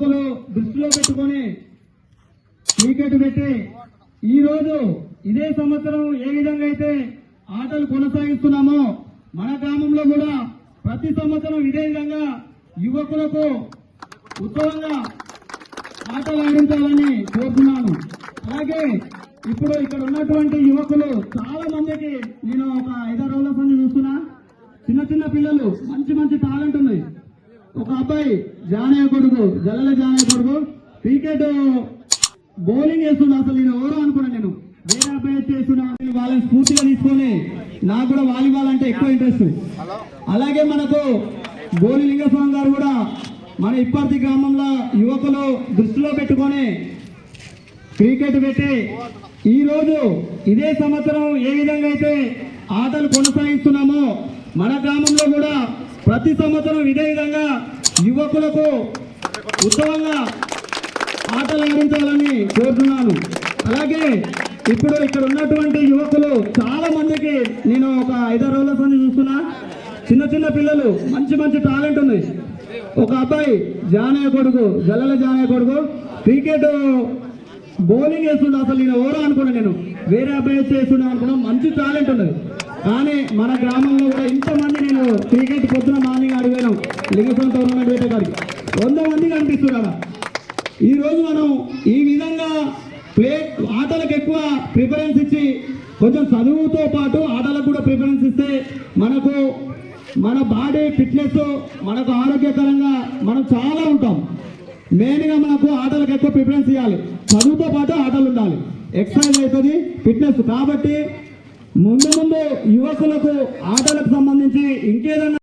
యువకులు దృష్టిలో పెట్టుకొని క్రికెట్ పెట్టి ఈ రోజు ఇదే సంవత్సరం ఏ విధంగా అయితే ఆటలు కొనసాగిస్తున్నామో మన గ్రామంలో కూడా ప్రతి సంవత్సరం ఇదే విధంగా యువకులకు ఉత్సవంగా ఆటలు ఆడించాలని కోరుతున్నాను. అలాగే ఇప్పుడు ఇక్కడ ఉన్నటువంటి యువకులు చాలా మందికి నేను ఒక ఐదారు రోజుల సంది చూస్తున్నా. చిన్న చిన్న పిల్లలు మంచి మంచి టాలెంట్ ఉన్నారు ఒక అబ్బాయి జానయ్య కొడుకు జల్లల జానయ్య కొడుకు. క్రికెట్ బౌలింగ్ వేస్తున్నా అసలు నేను ఎవరో అనుకున్నాను నేను. వేరే అబ్బాయి వచ్చేస్తున్నా వాళ్ళని స్ఫూర్తిగా తీసుకొని నాకు కూడా వాలీబాల్ అంటే ఎక్కువ ఇంట్రెస్ట్ అలాగే మనకు గోలి లింగస్వామి గారు కూడా మన ఇప్పటి గ్రామంలో యువకులు దృష్టిలో పెట్టుకొని క్రికెట్ పెట్టి ఈరోజు ఇదే సంవత్సరం ఏ విధంగా అయితే ఆటలు కొనసాగిస్తున్నామో మన గ్రామంలో కూడా ప్రతి సంవత్సరం ఇదే విధంగా యువకులకు ఉత్సవంగా ఆటలు ఆడించాలని కోరుతున్నాను. అలాగే ఇప్పుడు ఇక్కడ ఉన్నటువంటి యువకులు చాలా మందికి నేను ఒక ఐదారు రోజుల సంది చూస్తున్నా. చిన్న చిన్న పిల్లలు మంచి మంచి టాలెంట్ ఉంది. ఒక అబ్బాయి జానయ్య కొడుకు జల్లల జానయ్య కొడుకు క్రికెట్ బౌలింగ్ వేస్తుండే అసలు నేను ఎవరో అనుకున్నా నేను. వేరే అబ్బాయి చేస్తుండే అనుకున్నా మంచి టాలెంట్ ఉన్నది. కానీ మన గ్రామంలో కూడా ఇంతమంది నేను క్రికెట్ పొద్దున మార్నింగ్ అడిగాను లింగస్వామి టోర్నమెంట్ పెట్టే వంద మంది కనిపిస్తున్నారు ఈరోజు మనం ఈ విధంగా ప్లే ఆటలకు ఎక్కువ ప్రిఫరెన్స్ ఇచ్చి కొంచెం చదువుతో పాటు ఆటలకు కూడా ప్రిఫరెన్స్ ఇస్తే మనకు మన బాడీ ఫిట్నెస్ మనకు ఆరోగ్యకరంగా మనం చాలా ఉంటాం. మెయిన్గా మనకు ఆటలకు ఎక్కువ ప్రిఫరెన్స్ ఇవ్వాలి. చదువుతో పాటు ఆటలు ఉండాలి. ఎక్సర్సైజ్ అవుతుంది ఫిట్నెస్ కాబట్టి ముందు ముందు యువకులకు ఆటలకు సంబంధించి ఇంకేదన్నా